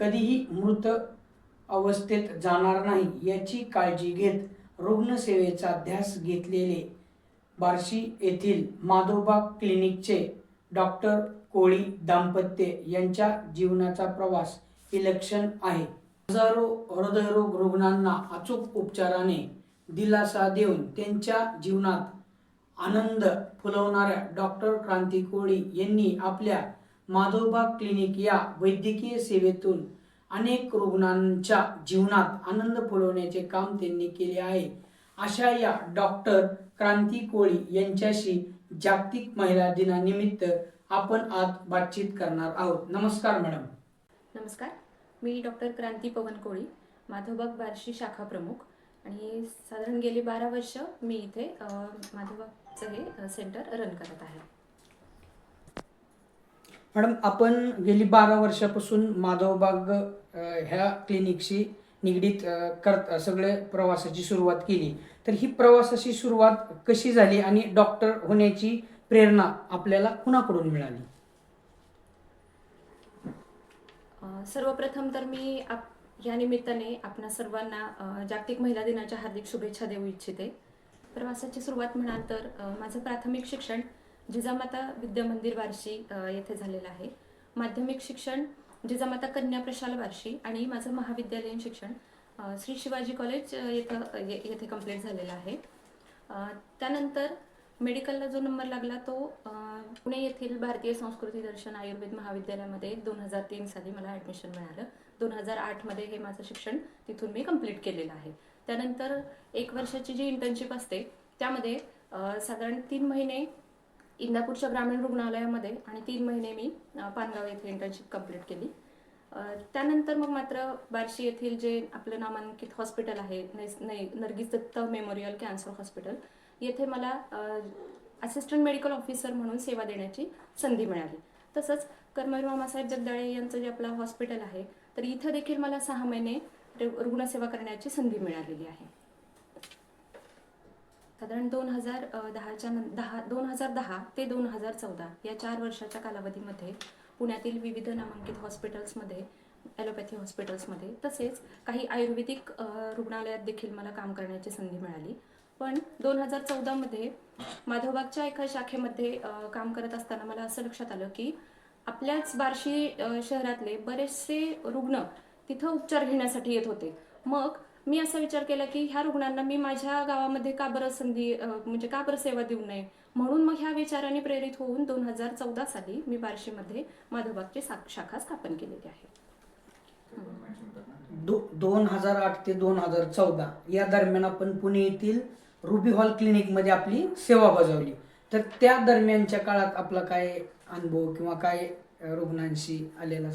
कधीही मृत अवस्थेत जाणार नाही याची काळजी घेत रुग्णसेवेचा ध्यास घेतलेले बार्शी येथील माधोबा क्लिनिकचे डॉक्टर कोळी दाम्पत्य यांच्या जीवनाचा प्रवास इलेक्शन आहे. हजारो हृदयरोग रुग्णांना अचूक उपचाराने दिलासा देऊन त्यांच्या जीवनात आनंद फुलवणाऱ्या डॉक्टर क्रांती कोळी यांनी आपल्या माधोबा क्लिनिक या वैद्यकीय सेवेतून अनेक रुग्णांच्या जीवनात आनंद फुलवण्याचे काम त्यांनी केले आहे. अशा या डॉक्टर क्रांती कोळी यांच्याशी जागतिक महिला दिनानिमित्त आपण आज बातचीत करणार आहोत. नमस्कार मॅडम. नमस्कार. मी डॉक्टर क्रांती पवन कोळी माधवबाग बार्शी शाखा प्रमुख. आणि साधारण गेली बारा वर्ष मी इथे माधोबागचं माधवबागचं हे सेंटर रन करत आहे. मॅडम आपण गेली बारा वर्षापासून माधवबाग ह्या क्लिनिकशी निगडीत अ, करत सगळे प्रवासाची सुरुवात केली. तर ही प्रवासाची सुरुवात कशी झाली आणि डॉक्टर होण्याची प्रेरणा आपल्याला कुणाकडून मिळाली? सर्वप्रथम तर मी आप या निमित्ताने आपणा सर्वांना जागतिक महिला दिनाच्या हार्दिक शुभेच्छा देऊ इच्छिते. प्रवासाची सुरुवात म्हणाल तर माझं प्राथमिक शिक्षण जिजामाता विद्यामंदिर बार्शी येथे झालेलं आहे. माध्यमिक शिक्षण जिजामाता कन्या प्रशाल बार्शी आणि माझं महाविद्यालयीन शिक्षण श्री शिवाजी कॉलेज येथं ये- येथे कंप्लीट झालेलं आहे. त्यानंतर मेडिकलला जो नंबर लागला तो पुणे येथील भारतीय संस्कृती दर्शन आयुर्वेद महाविद्यालयामध्ये दोन हजार तीन साली मला ॲडमिशन मिळालं. दोन हजार आठमध्ये हे माझं शिक्षण तिथून मी कंप्लीट केलेलं आहे. त्यानंतर एक वर्षाची जी इंटर्नशिप असते त्यामध्ये साधारण तीन महिने इंदापूरच्या ग्रामीण रुग्णालयामध्ये आणि तीन महिने मी पानगाव येथे इंटर्नशिप कंप्लीट केली. त्यानंतर मग मात्र बार्शी येथील जे आपलं नामांकित हॉस्पिटल आहे Nargis Dutt memorial cancer hospital येथे मला असिस्टंट मेडिकल ऑफिसर म्हणून सेवा देण्याची संधी मिळाली. तसंच कर्मवीर मामासाहेब जगदाळे यांचं जे आपलं हॉस्पिटल आहे तर इथं देखील मला सहा महिने रुग्णसेवा करण्याची संधी मिळालेली आहे. साधारण दोन हजार दहाच्या दहा दोन हजार दहा ते दोन हजार चौदा या चार वर्षाच्या कालावधीमध्ये पुण्यातील विविध नामांकित हॉस्पिटल्समध्ये ॲलोपॅथी हॉस्पिटल्समध्ये तसेच काही आयुर्वेदिक रुग्णालयात देखील मला काम करण्याची संधी मिळाली. पण दोन हजार चौदामध्ये माधवबागच्या एका शाखेमध्ये काम करत असताना मला असं लक्षात आलं की आपल्याच बार्शी शहरातले बरेचसे रुग्ण तिथं उपचार घेण्यासाठी येत होते. मग मी असा विचार केला की ह्या रुग्णांना मी माझ्या गावामध्ये का बरं संधी म्हणजे का बरं सेवा देऊ नये? म्हणून मग ह्या विचाराने प्रेरित होऊन दोन हजार चौदा साली मी बार्शीमध्ये माधवबागची शाखा स्थापन केलेली आहे. दो दोन हजार आठ ते दोन हजार चौदा या दरम्यान आपण पुणे येथील रुबी हॉल क्लिनिकमध्ये आपली सेवा बजावली. तर त्या दरम्यानच्या काळात आपला काय अनुभव किंवा काय रुग्णांशी आलेला?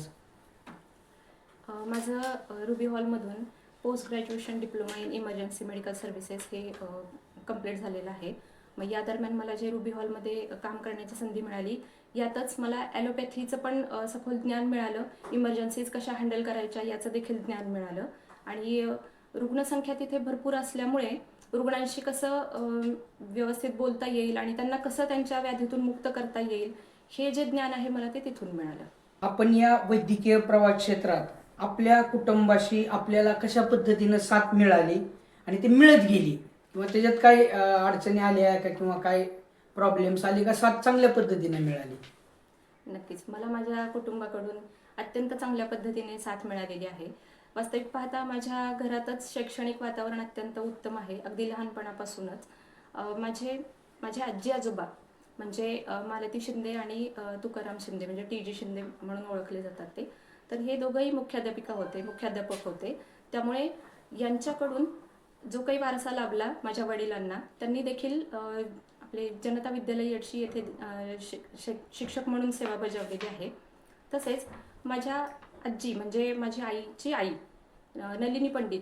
माझं Ruby हॉलमधून post graduation diploma in emergency medical services हे कंप्लीट झालेलं आहे. मग या दरम्यान मला जे रुबी हॉलमध्ये काम करण्याची संधी मिळाली यातच मला ॲलोपॅथीचं पण सखोल ज्ञान मिळालं. इमर्जन्सीज कशा हँडल करायच्या याचं देखील ज्ञान मिळालं. आणि रुग्णसंख्या तिथे भरपूर असल्यामुळे रुग्णांशी कसं व्यवस्थित बोलता येईल आणि त्यांना कसं त्यांच्या व्याधीतून मुक्त करता येईल हे जे ज्ञान आहे मला ते तिथून मिळालं. आपण या वैद्यकीय प्रवास क्षेत्रात आपल्या कुटुंबाशी आपल्याला कशा पद्धतीनं साथ मिळाली आणि ती मिळत गेली किंवा त्याच्यात काय अडचणी आल्या का किंवा काय प्रॉब्लेम्स आले का साथ चांगल्या पद्धतीने मिळाली? नक्कीच. मला माझ्या कुटुंबाकडून अत्यंत चांगल्या पद्धतीने साथ मिळालेली आहे. वास्तविक पाहता माझ्या घरातच शैक्षणिक वातावरण अत्यंत उत्तम आहे अगदी लहानपणापासूनच. माझे माझे आजी आजोबा म्हणजे मालती शिंदे आणि तुकाराम शिंदे म्हणजे टी जी शिंदे म्हणून ओळखले जातात ते. तर हे दोघंही मुख्याध्यापिका होते मुख्याध्यापक होते. त्यामुळे यांच्याकडून जो काही वारसा लाभला माझ्या वडिलांना त्यांनी देखील आपले जनता विद्यालय येडशी येथे शिक्षक म्हणून सेवा बजावलेली आहे. तसेच माझ्या आजी म्हणजे माझी आईची आई नलिनी पंडित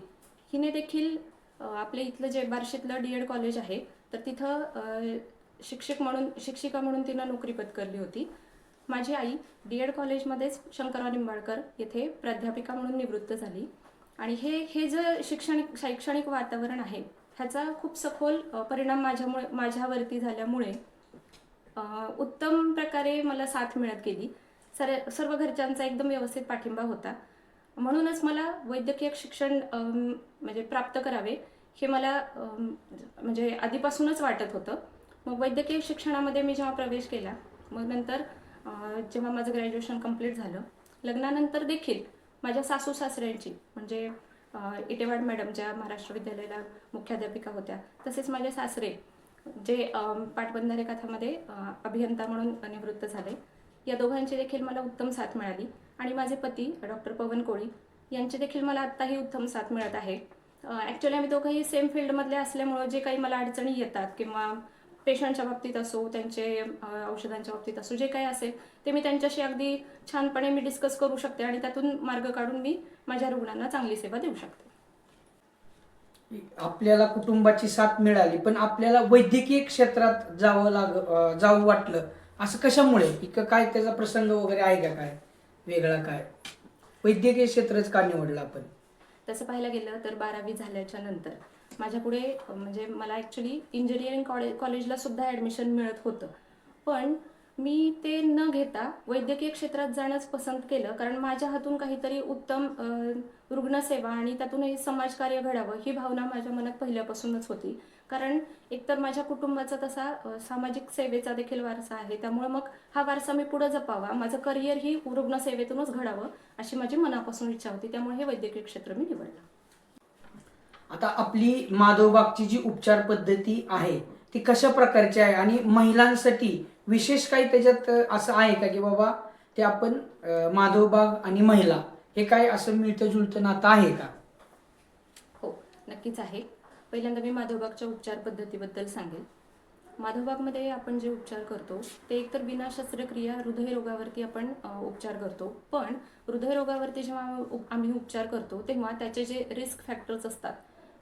हिने देखील आपल्या इथलं जे बार्शीतलं डी एड कॉलेज आहे तर तिथं शिक्षक म्हणून शिक्षिका म्हणून तिनं नोकरी पत्करली होती. माझी आई डी एड कॉलेजमध्येच शंकरराव निंबाळकर येथे प्राध्यापिका म्हणून निवृत्त झाली. आणि हे हे जे शैक्षणिक शैक्षणिक वातावरण आहे ह्याचा खूप सखोल परिणाम माझ्यामुळे माझ्यावरती झाल्यामुळे उत्तम प्रकारे मला साथ मिळत गेली. सर सर्व घरच्यांचा एकदम व्यवस्थित पाठिंबा होता. म्हणूनच मला वैद्यकीय शिक्षण म्हणजे प्राप्त करावे हे मला म्हणजे आधीपासूनच वाटत होतं. मग वैद्यकीय शिक्षणामध्ये मी जेव्हा प्रवेश केला मग नंतर जेव्हा माझं ग्रॅज्युएशन कंप्लीट झालं लग्नानंतर देखील माझ्या सासू सासऱ्यांची म्हणजे इटेवाड मॅडम ज्या महाराष्ट्र विद्यालयाला मुख्याध्यापिका होत्या तसेच माझे सासरे जे पाटबंधारे कथामध्ये अभियंता म्हणून निवृत्त झाले या दोघांची देखील मला उत्तम साथ मिळाली. आणि माझे पती डॉक्टर पवन कोळी यांची देखील मला आत्ताही उत्तम साथ मिळत आहे. ॲक्च्युली आम्ही दोघंही सेम फील्डमधले असल्यामुळं जे काही मला अडचणी येतात किंवा पेशंटच्या बाबतीत असो त्यांचे औषधांच्या बाबतीत असो जे काही असेल ते मी त्यांच्याशी अगदी छानपणे मी डिस्कस करू शकते आणि त्यातून मार्ग काढून मी माझ्या रुग्णांना चांगली सेवा देऊ शकते. आपल्याला कुटुंबाची साथ मिळाली पण आपल्याला वैद्यकीय क्षेत्रात जावं लाग जावं वाटलं असं कशामुळे? की क- काय त्याचा प्रसंग वगैरे आहे का काय? वेगळा काय? वैद्यकीय क्षेत्रच का निवडलं आपण? तसं पाहायला गेलं तर बारावी झाल्याच्यानंतर माझ्यापुढे म्हणजे मला ॲक्च्युली इंजिनिअरिंग कॉलेज कॉलेजला सुद्धा ॲडमिशन मिळत होतं. पण मी ते न घेता वैद्यकीय क्षेत्रात जाणंच पसंत केलं कारण माझ्या हातून काहीतरी उत्तम रुग्णसेवा आणि त्यातूनही समाजकार्य घडावं ही भावना माझ्या मनात पहिल्यापासूनच होती. कारण एकतर माझ्या कुटुंबाचा तसा सामाजिक सेवेचा देखील वारसा आहे त्यामुळे मग हा वारसा मी पुढे जपावा माझं करिअर ही रुग्णसेवेतूनच घडावं अशी माझी मनापासून इच्छा होती त्यामुळे हे वैद्यकीय क्षेत्र मी निवडलं. आता आपली माधवबागची जी उपचार पद्धती आहे ती कशा प्रकारची आहे? आणि महिलांसाठी विशेष काही त्याच्यात असं आहे का की बाबा ते आपण माधवबाग आणि महिला हे काय असं मिळतं जुळतं नातं आहे का? हो नक्कीच आहे. पहिल्यांदा मी माधवबागच्या उपचार पद्धतीबद्दल सांगेल. माधवबागमध्ये आपण जे उपचार करतो ते एकतर बिना शस्त्रक्रिया हृदयरोगावरती आपण उपचार करतो. पण हृदयरोगावरती जेव्हा आम्ही उपचार करतो तेव्हा त्याचे जे रिस्क फॅक्टर्स असतात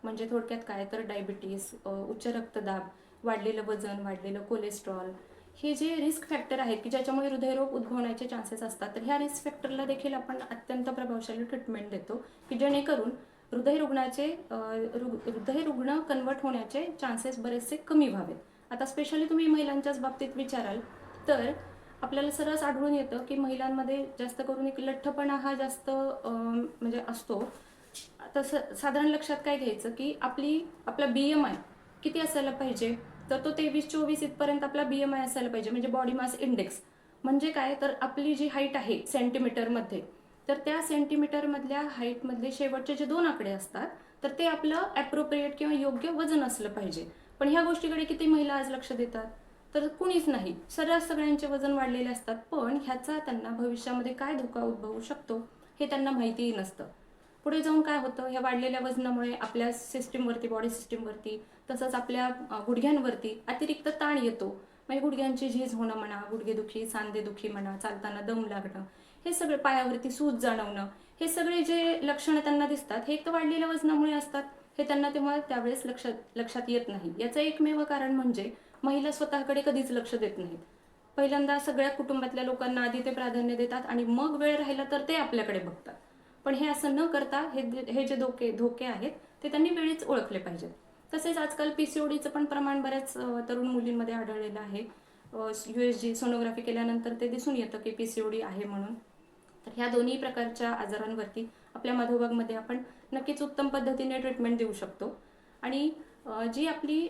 म्हणजे थोडक्यात काय तर डायबिटीस उच्च रक्तदाब वाढलेलं वजन वाढलेलं कोलेस्ट्रॉल हे जे रिस्क फॅक्टर आहेत की ज्याच्यामुळे हृदयरोग उद्भवण्याचे चान्सेस असतात तर ह्या रिस्क फॅक्टरला देखील आपण अत्यंत प्रभावशाली ट्रीटमेंट देतो की जेणेकरून हृदयरुग्णाचे हृदयरुग्ण कन्वर्ट होण्याचे चान्सेस बरेचसे कमी व्हावेत. आता स्पेशली तुम्ही महिलांच्याच बाबतीत विचाराल तर आपल्याला सरस आढळून येतं की महिलांमध्ये जास्त करून एक लठ्ठपणा हा जास्त म्हणजे असतो. तसं साधारण लक्षात काय घ्यायचं की आपली आपला बी एम आय किती असायला पाहिजे? तर तो तेवीस चोवीस इथपर्यंत आपला बी एम आय असायला पाहिजे म्हणजे बॉडी मास इंडेक्स म्हणजे काय? तर आपली जी हाईट आहे सेंटीमीटरमध्ये तर त्या सेंटीमीटरमधल्या हाईटमधले शेवटचे जे दोन आकडे असतात तर ते आपलं ॲप्रोप्रिएट किंवा योग्य वजन असलं पाहिजे. पण ह्या गोष्टीकडे किती महिला आज लक्ष देतात? तर कुणीच नाही. सर्रास सगळ्यांचे वजन वाढलेले असतात पण ह्याचा त्यांना भविष्यामध्ये काय धोका उद्भवू शकतो हे त्यांना माहितीही नसतं. पुढे जाऊन काय होतं? ह्या वाढलेल्या वजनामुळे आपल्या सिस्टीमवरती बॉडी सिस्टीमवरती तसंच आपल्या गुडघ्यांवरती अतिरिक्त ताण येतो. म्हणजे गुडघ्यांची झीज होणं म्हणा गुडघेदुखी सांधेदुखी म्हणा चालताना दम लागणं हे सगळे पायावरती सूज जाणवणं हे सगळे जे लक्षणं त्यांना दिसतात हे एक तर वाढलेल्या वजनामुळे असतात. हे त्यांना तेव्हा त्यावेळेस लक्षात लक्षात येत नाही. याचं एकमेव कारण म्हणजे महिला स्वतःकडे कधीच लक्ष देत नाहीत. पहिल्यांदा सगळ्या कुटुंबातल्या लोकांना आधी ते प्राधान्य देतात आणि मग वेळ राहिला तर ते आपल्याकडे बघतात. पण हे असं न करता हे हे जे धोके धोके आहेत ते त्यांनी वेळीच ओळखले पाहिजेत. तसेच आजकाल पीसीओडीचं पण प्रमाण बऱ्याच तरुण मुलींमध्ये आढळलेलं आहे. यू एस जी सोनोग्राफी केल्यानंतर ते दिसून येतं की पीसीओडी आहे म्हणून. तर ह्या दोन्ही प्रकारच्या आजारांवरती आपल्या मधोभागमध्ये आपण नक्कीच उत्तम पद्धतीने ट्रीटमेंट देऊ शकतो. आणि जी आपली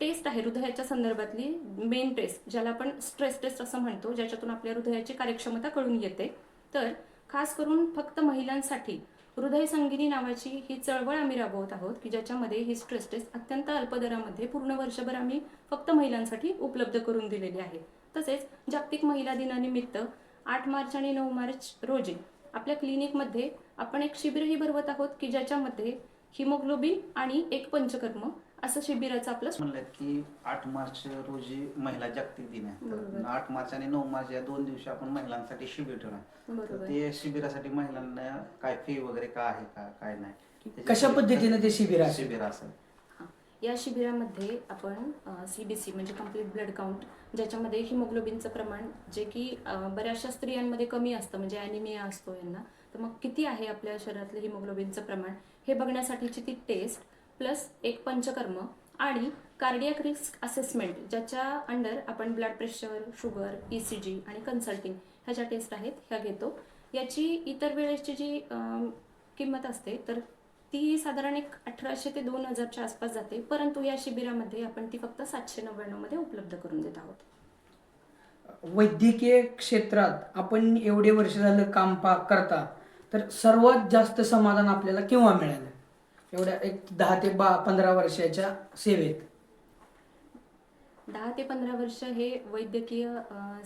टेस्ट आहे हृदयाच्या संदर्भातली मेन टेस्ट ज्याला आपण स्ट्रेस टेस्ट असं म्हणतो ज्याच्यातून आपल्या हृदयाची कार्यक्षमता कळून येते. तर खास करून फक्त महिलांसाठी. हृदय संगिनी नावाची ही चळवळ आम्ही राबवत आहोत की ज्याच्यामध्ये ही स्ट्रेस टेस्ट अत्यंत अल्प दरामध्ये पूर्ण वर्षभर आम्ही फक्त महिलांसाठी उपलब्ध करून दिलेली आहे. तसेच जागतिक महिला दिनानिमित्त आठ मार्च आणि नऊ मार्च रोजी आपल्या क्लिनिकमध्ये आपण एक शिबिरही भरवत आहोत की ज्याच्यामध्ये हिमोग्लोबिन आणि एक पंचकर्म असं शिबिराचं आपलं म्हणलं की आठ मार्च रोजी महिला जागतिक दिन आहे. बरोबर. आठ मार्च आणि नऊ मार्च या दोन दिवशी आपण महिलांसाठी शिबिर ठेवणार. तर बरोबर. ते शिबिरासाठी महिलांना काय फी वगैरे काय आहे का काय नाही. कशा पद्धतीनं ते शिबिर असेल? शिबिर असेल. हां. या शिबिरामध्ये आपण सी बी सी म्हणजे कंप्लीट ब्लड काउंट ज्याच्यामध्ये हिमोग्लोबिनचं प्रमाण जे की अ, बऱ्याचशा स्त्रियांमध्ये कमी असतं म्हणजे ॲनिमिया असतो यांना. तर मग किती आहे आपल्या शरीरातलं हिमोग्लोबिनचं प्रमाण? हे बघण्यासाठीची ती टेस्ट प्लस एक पंचकर्म आणि कार्डियक रिस्क असेसमेंट ज्याच्या अंडर आपण blood pressure sugar E C G आणि कन्सल्टिंग ह्या ज्या टेस्ट आहेत ह्या घेतो. याची इतर वेळेसची जी अं, किंमत असते तर ती साधारण एक अठराशे ते दोन हजारच्या आसपास जाते. परंतु या शिबिरामध्ये आपण ती फक्त सातशे नव्याण्णवमध्ये उपलब्ध करून देत आहोत. वैद्यकीय क्षेत्रात आपण एवढे वर्ष झालं काम पा करता तर सर्वात जास्त समाधान आपल्याला केव्हा मिळालं? एवढ्या एक दहा ते बा पंधरा वर्षाच्या सेवेत. दहा ते पंधरा वर्ष हे वैद्यकीय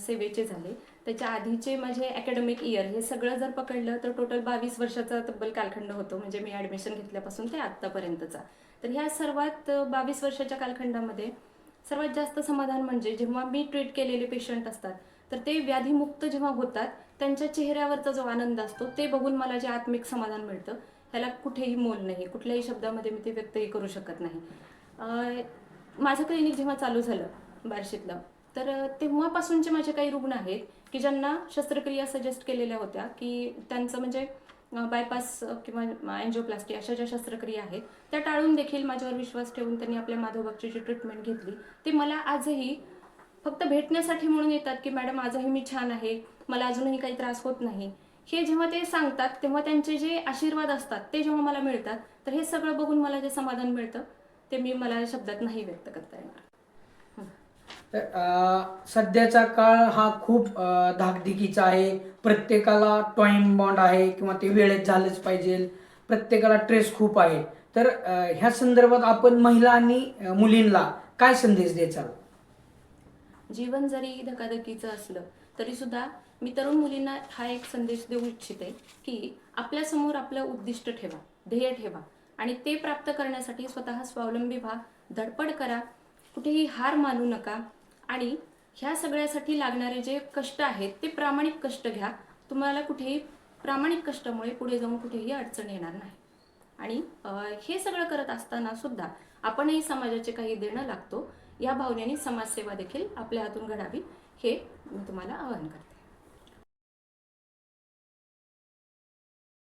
सेवेचे झाले. त्याच्या आधीचे माझे अकॅडमिक इयर हे सगळं जर पकडलं तर टोटल बावीस वर्षाचा तब्बल कालखंड होतो. म्हणजे मी ॲडमिशन घेतल्यापासून ते आत्तापर्यंतचा. तर ह्या सर्वात बावीस वर्षाच्या कालखंडामध्ये सर्वात जास्त समाधान म्हणजे जेव्हा मी ट्रीट केलेले पेशंट असतात तर ते व्याधीमुक्त जेव्हा होतात त्यांच्या चेहऱ्यावरचा जो आनंद असतो ते बघून मला जे आत्मिक समाधान मिळतं. ह्याला कुठेही मोल नाही. कुठल्याही शब्दामध्ये मी ते व्यक्तही करू शकत नाही. माझं क्लिनिक जेव्हा चालू झालं बार्शीतलं तर तेव्हापासूनचे माझे काही रुग्ण आहेत की ज्यांना शस्त्रक्रिया सजेस्ट केलेल्या होत्या की त्यांचं म्हणजे बायपास किंवा अँजिओप्लास्टी अशा ज्या शस्त्रक्रिया आहेत त्या टाळून देखील माझ्यावर विश्वास ठेवून त्यांनी आपल्या माधवबागची जी ट्रीटमेंट घेतली. ती मला आजही फक्त भेटण्यासाठी म्हणून येतात की मॅडम आजही मी छान आहे. मला अजूनही काही त्रास होत नाही. हे जेव्हा ते सांगतात तेव्हा त्यांचे जे आशीर्वाद असतात ते जेव्हा मला मिळतात तर हे सगळं बघून मला जे समाधान मिळतं ते मी मला शब्दात नाही व्यक्त करता येणार. तर अं, सध्याचा काळ हा खूप अं, धाकधुकीचा आहे. प्रत्येकाला टाइम बॉन्ड आहे किंवा ते वेळेत झालंच पाहिजे. प्रत्येकाला ट्रेस खूप आहे. तर अं, ह्या संदर्भात आपण महिला आणि अं, मुलींना काय संदेश द्यायचा जीवन जरी धकाधकीचं असलं तरी सुद्धा मी तरुण मुलींना हा एक संदेश देऊ इच्छिते की आपल्यासमोर आपलं उद्दिष्ट ठेवा ध्येय ठेवा आणि ते प्राप्त करण्यासाठी स्वतः स्वावलंबी व्हा धडपड करा कुठेही हार मानू नका आणि ह्या सगळ्यासाठी लागणारे जे कष्ट आहेत ते प्रामाणिक कष्ट घ्या. तुम्हाला कुठेही प्रामाणिक कष्टामुळे पुढे जाऊन कुठेही अडचण येणार नाही. आणि हे सगळं करत असताना सुद्धा आपणही समाजाचे काही देणं लागतो. या भावनेने समाजसेवा देखील आपल्या हातून घडावी हे मी तुम्हाला आवाहन करते.